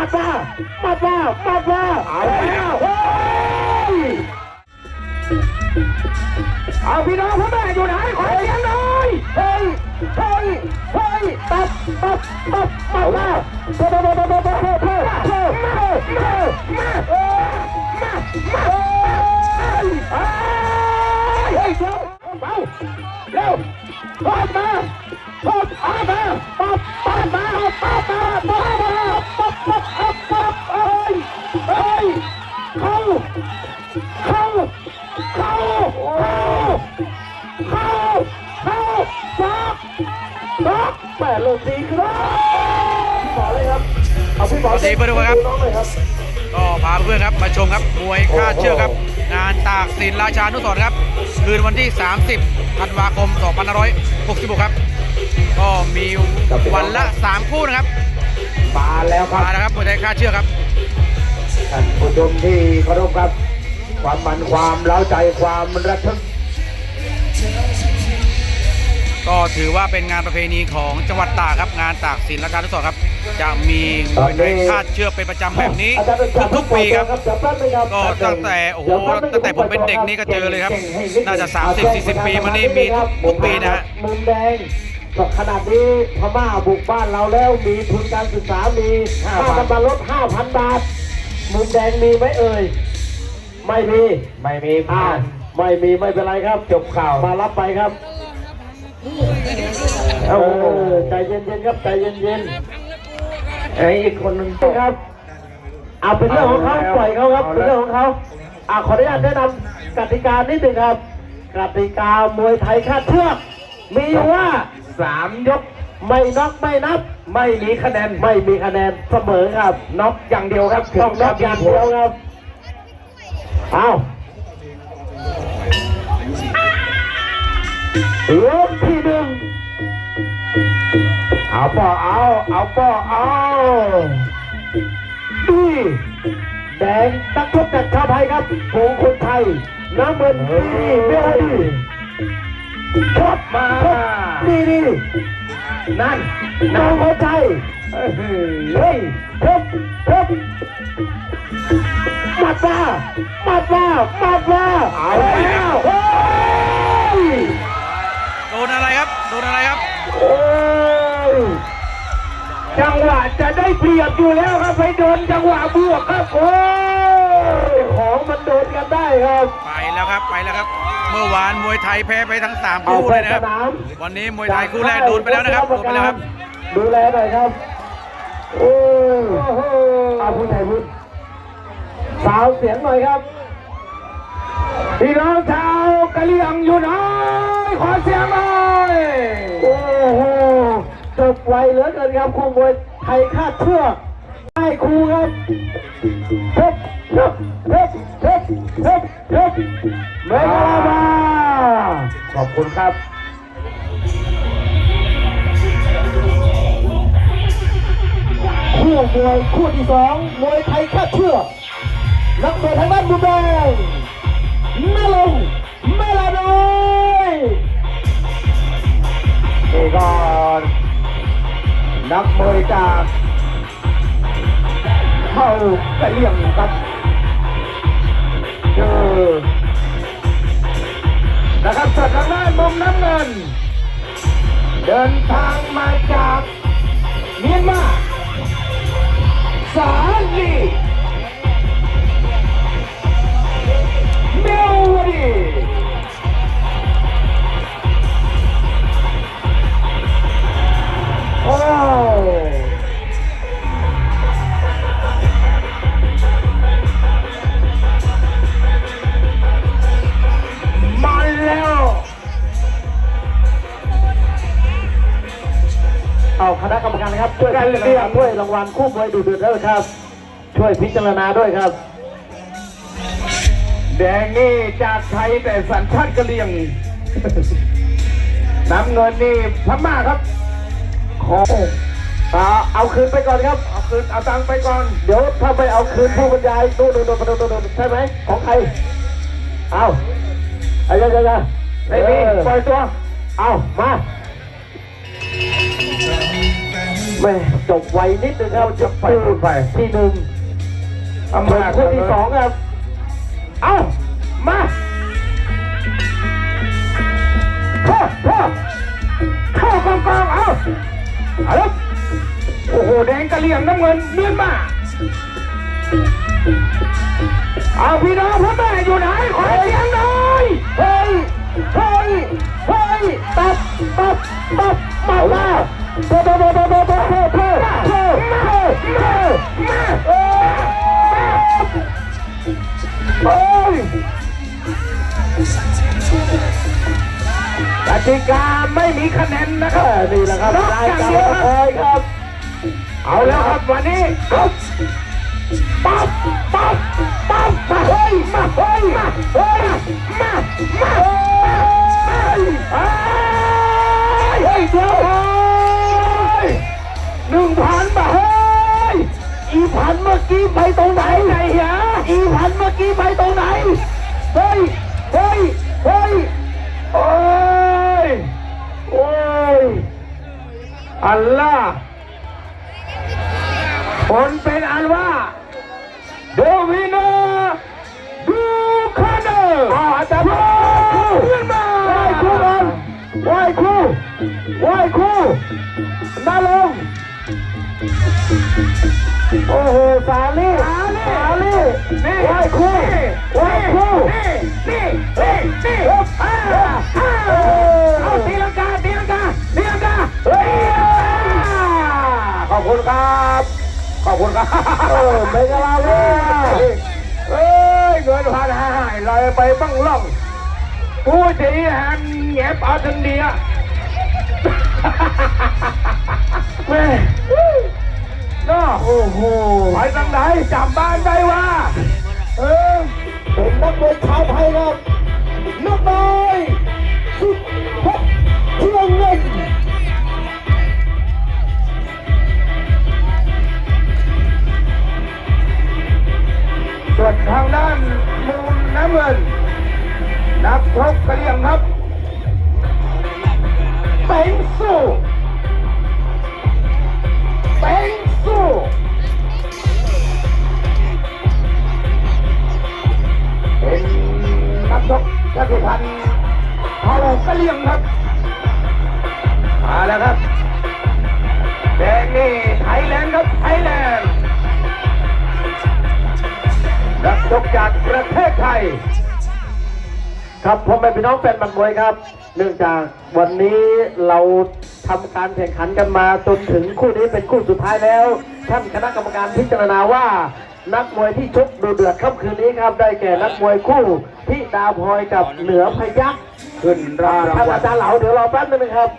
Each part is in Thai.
มัดมามัดมามัดมาเอาแล้วเฮ้ยเอาพี่น้องพ่อแม่อยู่ไหนขอเสียงหน่อยเฮ้ยเฮ้ยเฮ้ยตับตับตับมัดมาตับตับตับตับตับตับตับตับมามามาเอ้ยมามาเอ้ยเฮ้ยเดี๋ยวเอาเร็วพอดมาพอด ดลงดีครับพี่หมอเลยครับเอาพี่หมอสวัสดีเพื่อนทุกคนครับน้องเลยครับก็พาเพื่อนครับมาชมครับมวยค่าดเชือกครับ งานตากสินราชานุสรณ์ครับ คืนวันที่ 30ธันวาคม 2566 ครับ ก็มีวันละ 3 คู่นะครับมาแล้วครับมาแล้วครับมวยไทยค่าดเชือกครับท่านผู้ชมที่เคารพครับ ความมันความเล้าใจความระทึก ก็ถือว่าเป็นงานประเพณีของจังหวัดตากครับงานตากสินราชานุสรณ์ครับ จะมีมวยไทยค่าดเชือกเป็นประจำแบบนี้ทุกๆปีครับก็ตั้งแต่โอ้โหตั้งแต่ผมเป็นเด็กนี่ก็เจอเลยครับ น่าจะ 30-40 ปีมานี่มีทุกทุกปีนะฮะมุมแดงขนาดนี้พม่าบุกบ้านเราแล้วมีทุนการศึกษามีค่าน้ำมันลด5,000 บาทมุมแดงมีไหมเอ่ย ไม่มี ไม่มีอ่าผ่านไม่มีไม่เป็นไรครับ จบข่าวมารับไปครับโอ้ เออใจเย็นๆครับใจเย็นๆไอ้อีกคนนึงครับเอาเป็นเรื่องของเขาปล่อยเขาครับเป็นเรื่องของเขาอ่าขออนุญาตแนะนำกติกานิดหนึ่งครับกติกามวยไทยคาดเชือกมีว่าสามยกไม่น็อกไม่นับ ไม่มีคะแนนไม่มีคะแนนเสมอครับน็อกอย่างเดียวครับต้องน็อกอย่างเดียวครับเอายก ป่อเอา เอาป่อเอาดีแดงนักชกจากชาวไทยครับโผงคนไทย น้ำเงินดีเบลดีชกมาชกดีดีนั่นน้องคนไทยเอ้ยเฮ้ยเฮ้ยเฮ้ยมาบ้ามาบ้ามาบ้าเอาแล้วเฮ้ยโดนอะไรครับ โดนอะไรครับโอ้ย จังหวะจะได้เปรียบอยู่แล้วครับไปโดนจังหวะบวกครับโอ้ยของมันโดนกันได้ครับ ไปแล้วครับไปแล้วครับ เมื่อวานมวยไทยแพ้ไปทั้ง3เอาคู่ไปเลยนะสครับนามวันนี้มวยไทยคู่แรกโดนไปแล้วนะครับโดนไปแล้วครับ ดูแลหน่อยครับ โอ้ยเอาพูดไทยพูดสาวเสียงหน่อยครับพี่น้องชาวกะเหรี่ยงอยู่ไหนขอเสียงหน่อยโอ้โห จบไวเหลือเกินครับคู่มวยไทยคาดเชือกได้ครูครับเฮ้ยเฮ้ยเฮ้ยเฮ้ยเฮ้ยเฮ้ยเมกาลาบาขอบคุณครับคู่มวยคู่ที่สองมวยไทยคาดเชือกนักมวยทางด้านมุมแดงนาลงเมลาน้อยนี่ก่อน นักมวยจากเข้ากระเลี่ยงครับเจอนะครับส่วนทางด้านมุมน้ำเงิน เดินทางมาจากเมียนมาสาลี เอาคณะกรรมการนะครับช่วยพิจารณาด้วยรางวัลคู่มวยดูเดือดด้วยครับ ช่วยพิจารณาด้วยครับ แดงนี่จากไทยแต่สัญชาติกะเหรี่ยงน้ำเงินนี่พม่าครับ ขอเอาเอาคืนไปก่อนครับ เอาคืนเอาตังค์ไปก่อน เดี๋ยวถ้าไม่เอาคืนผู้บรรยายดนโดนโดนโดนโดนโดนใช่ไหมของใคร เอาเอาเดี๋ยวเดี๋ยวเดี๋ยวไม่มีปล่อยตัว เอามาแม่จบไวนิดนึงครับจะไปไปที่หนึ่งอาส่วมานที่สองครับ แดงกะเหลี่ยงน้ำเงินเมียนมาเอาพี่น้องพ่อแม่อยู่ไหนขอเสียงหน่อยเฮ้ยเฮ้ยเฮ้ยตับตับตับมาแล้วเฮ้ยเฮ้ยเฮ้ยเฮ้ยเฮ้ยเฮ้ยเฮ้ยเฮ้ยเฮ้ยเฮ้ยเฮ้ยกติกาไม่มีคะแนนนะครับนี่แหละครับนอกรายจากการเดียวละคครับอยครับ เอาแล้วครับวันนี้เอาปั๊บปั๊บปั๊บมาเฮ้ยมาเฮ้ยมาเฮ้ยมามาเฮ้ยเฮ้ยเฮ้ยเดี๋ยวเฮ้ยหนึ่งพันบาทเฮ้ยอีพันเมื่อกี้ไปตรงไหนไหนเหรออีพันเมื่อกี้ไปตรงไหนเฮ้ยเฮ้ยเฮ้ยโอ้ยโอ้ยอัลลาห์ ผลเป็นอันว่าเดวินาดูคาเนอร์อ้าวอาจารย์ขึ้นมาไหว้ครูก่อนไหว้ครูไหว้ครูนาลงโอ้โหสาลี่สาลี่สาลี่นี่ไหว้ครูไหว้ครูนี่นี่นี่นี่อ่าอ่าเอาตีลังกาตีลังกาตีลังกาเฮ้ยขอบคุณครับขอบ คุณครับเออไม่กะลาเลยเอ้ยเงินพันห้าลอยไปบ้างล่องผู้ที่หันแงบเอาถึงเดียแม่น้อโอ้โหไปทางไหนจำบ้านได้ว่าเออเป็นนักมวยชาวไทยครับนักมวยสุดเพชรเที่ยงเงิน ธิพันธ์เผ่ากะเลียงครับ มาแล้วครับ แดงนี่ไทยแลนด์ครับไทยแลนด์นักชกจากประเทศไทย ครับพ่อแม่พี่น้องแฟนบันมวยครับ เนื่องจากวันนี้เราทำการแข่งขันกันมาจนถึงคู่นี้เป็นคู่สุดท้ายแล้ว ท่านคณะกรรมการพิจารณาว่านักมวยที่ชกดูเดือดค่ำคืนนี้ครับ ได้แก่นักมวยคู่ ที่ดาวพลอยกับเหนือพยักษ์ขึ้นราท่างนวัลอาจารย์เหลาเดี๋ยวรอแป๊บนึงนะครับ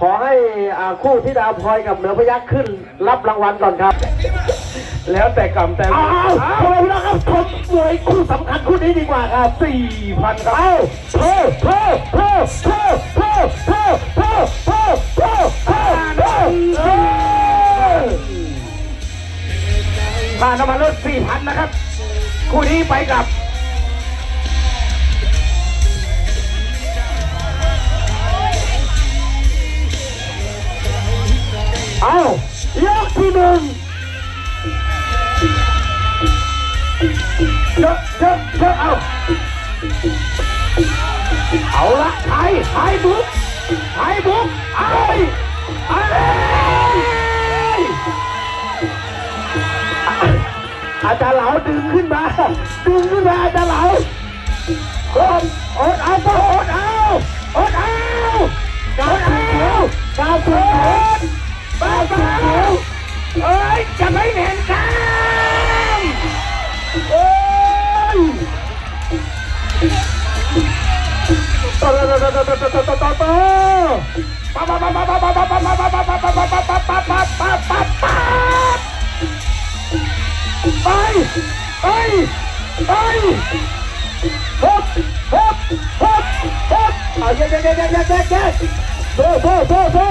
ขอให้อ่าคู่ที่ดาวพลอยกับเหนือพยักษ์ขึ้น รับรางวัลก่อนครับ แล้วแต่กรรมแต่เอาเอาเอาเลยนะครับชมมวยคู่สำคัญคู่นี้ดีกว่าครับสี่พันครับเอาเพิ่มเพิ่มเพิ่มเพิ่มเพิ่มเพิ่มเพิ่มเพิ่มเพิ่มเพิ่มเพิ่มเพิ่มค่าน้ำมันรถสี่พันนะครับ คู่นี้ไปกับ เอายกที่หนึ่งเยอะเยอะเยอะเอาเอาละไทยไทยบุกไทยบุกไอ้ไอ้อาจารย์เหลาดึงขึ้นมา ดึงขึ้นมาอาจารย์เหลาอดอดเอาปะอดเอาอดเอากาวเขียวกาวเขียว บ้าบ้าเอ้ยจะไม่เห็นกันเอ้ยต่อต่อต่อต่อต่อต่อต่อต่อปั๊บปั๊บปั๊บปั๊บปั๊บปั๊บปั๊บปั๊บปั๊บปั๊บปั๊บปั๊บปั๊บปั๊บปั๊บปั๊บปั๊บปั๊บไปไปไปฮบฮบฮบฮบเอาเย้เย้เย้เย้เย้เย้เย้โซ่โซ่โซ่โซ่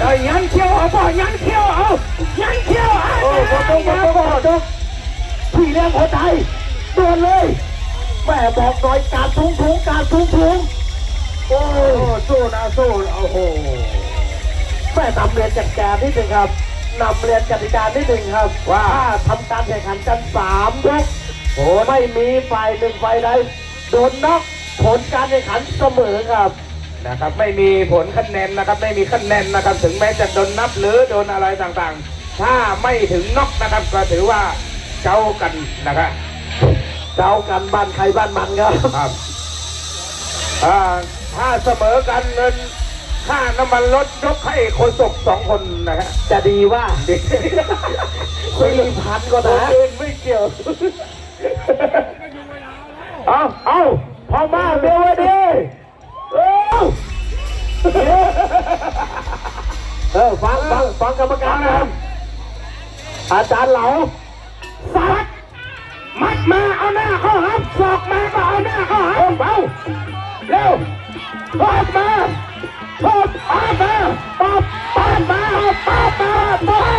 เอ้ยยันเขี้ยวเอาป่ะยันเขี้ยวเอายันเขี้ยวเอาโอ้โหโอ้โหโอ้โหโอ้โหพี่เลี้ยงหัวใจด่วนเลยแม่บอกหน่อยการทุงทุงการทุงทุงโอ้โอ้ยสู้นะสู้โอ้โหแม่นำเรียนจัดการนิดหนึ่งครับนำเรียนกติกานิดหนึ่งครับ ว่าถ้าทำการแข่งขันกันสามยกโอ้ไม่มีฝ่ายหนึ่งฝ่ายใดโดนน็อกผลการแข่งขันเสมอครับ นะครับไม่มีผลคะแนนนะครับไม่มีคะแนนนะครับ ถึงแม้จะโดนนับหรือโดนอะไรต่างๆ ถ้าไม่ถึงน็อกนะครับก็ถือว่าเจ้ากันนะครับเจ้ากันบ้านใครบ้านมันครับครับอ่าถ้าเสมอกันเงินค่าน้ำมันรถยกให้คนศกสองคนนะฮะจะดีว่าดีสี่พันก็ตัวนะอื่นไม่เกี่ยว เอาเอาพอมาเบลว ออฟังฟังฟังกรรมการนะครับอาจารย์เหลาสักมัดมาเอาหน้าเข้าหับศอกมาก็เอาหน้าเข้าหับเบาเร็วพอดมาพอดออกมาป๊อบป๊อบมาป๊อบมาป๊อบมา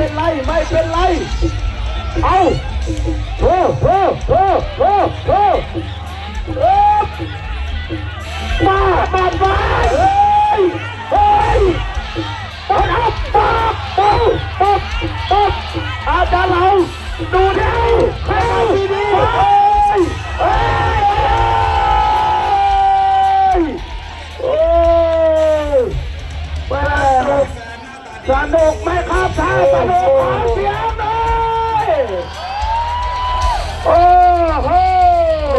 เป็นไร ไม่เป็นไร เอาโอ้โหโอ้โห เสียงหน่อยโอ้โห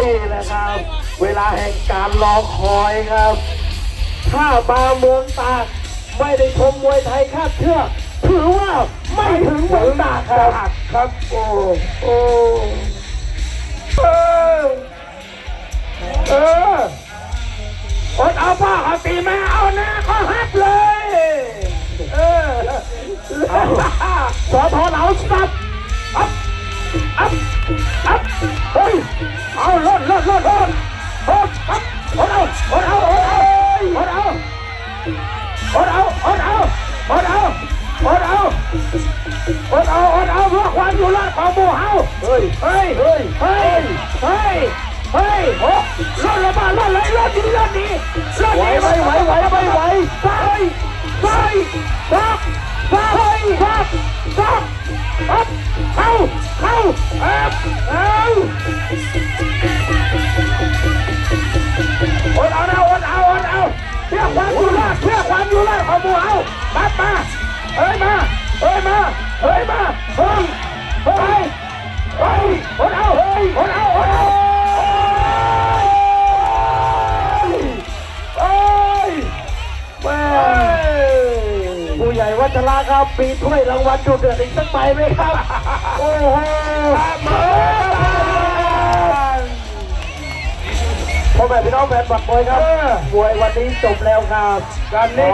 นี่แหละครับ เวลาแห่งการรอคอยครับ ถ้ามาเมืองตากไม่ได้ชมมวยไทยคาดเชือกถือว่าไม่ถึงเมืองตากครับครับ โอ้โอ้เออเอออดเอาผ้าเอาตีแมาเอา สอทอเหลาสับอัพอัพอัพเฮ้ยเอาลดลดลดลดลดอัพอดเอาอดเอาอดเอาอดเอาอดเอาอดเอาอดเอาอดเอาอดเอาอดเอาเพื่อความอยู่รอดของหมู่เฮาเฮ้ยเฮ้ยเฮ้ยเฮ้ยเฮ้ยเฮ้ยโอ้รถระบาดรถเลยรถดีรถดีรถไหวดีไหวไหวไหวไหวไหวไปไ sai bóp sai bóp bóp bóp hâu hâu ép hâu ồn ào nào ồn ào ồn ào เพื่อความอยู่รอดเพื่อความอยู่รอดของหมู่เอามามาเฮ้ยมาเฮ้ยมาเฮ้ยมาเฮ้ยเฮ้ยเฮ้ยเฮ้ยเฮ้ยเฮ้ยเฮ้ย ชระครับมีถ้วยรางวัลจุดเดือดอีกสักใบไหมครับ โอ้โหเมื่อพ่อแม่พี่น้องแฟนบัตรมวยครับมวยวันนี้จบแล้วครับกันนี้